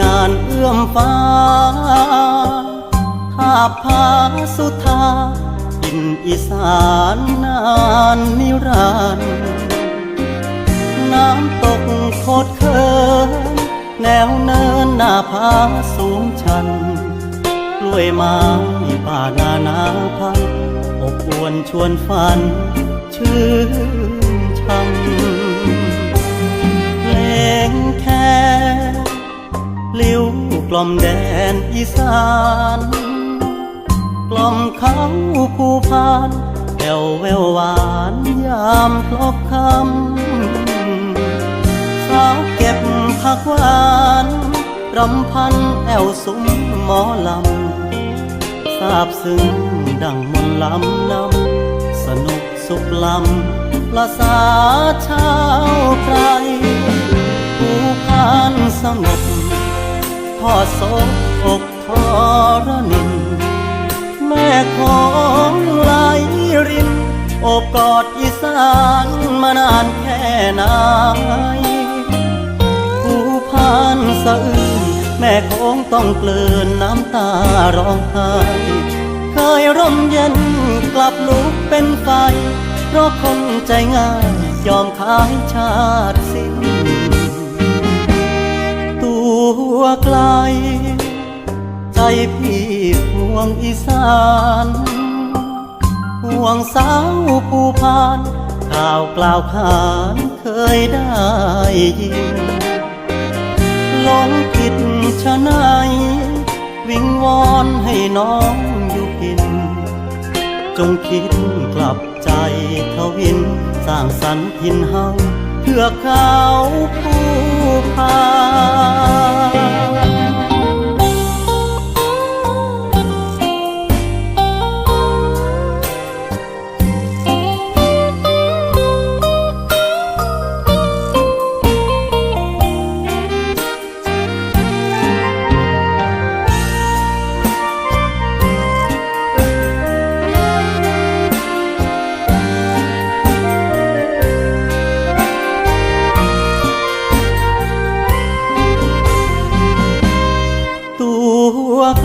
งานเอื้อมฟ้าข้าพาสุธาอินอีสานนานนิรันดร์น้ำตกโคดเคินแนวเนินหน้าผาสูงชันกล้วยไม้ป่านานาพันอบอวนชวนฝันชื่น กล่อมแดนอีสาน กล่อมเขาผู้พานแววแววหวานยามพลบคำสาวเก็บผักหวานรำพันแอวซุ้มหมอลำทราบซึ้งดังมนลำนำสนุกสุขลำละสาชาวไพรผู้พานสงบ ทอดโศกอกทรนิน แม่ของไหลรินอบกอดอีสานมานานแค่ไหนผู้พานสะอื้นแม่คงต้องเกลือนน้ำตาร้องไห้เคยร่มเย็นกลับลุกเป็นไฟ เพราะคนใจง่ายยอมขายชาติสิ้น ไกล ใจพี่ห่วงอีสานห่วงสาวผู้พานข่าวกล่าวขานเคยได้ยินลงผิดชะไนายวิงวอนให้น้องอยู่กิน จงคิดกลับใจทวิน สร้างสรรค์ทินเฮาเพื่อเขาผู้พา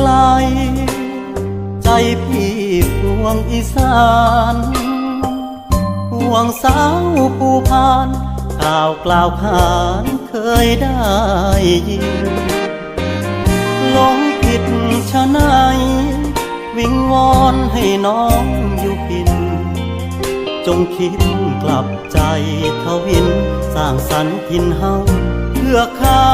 ล ใจพี่ห่วงอีสานห่วงสาวผู้พานข่าวกล่าวขานเคยได้ยินหลงผิดชะไนายวิงวอนให้น้องอยู่กิน จงคิดกลับใจทวิน สร้างสรรค์ทินเฮาเพื่อเขา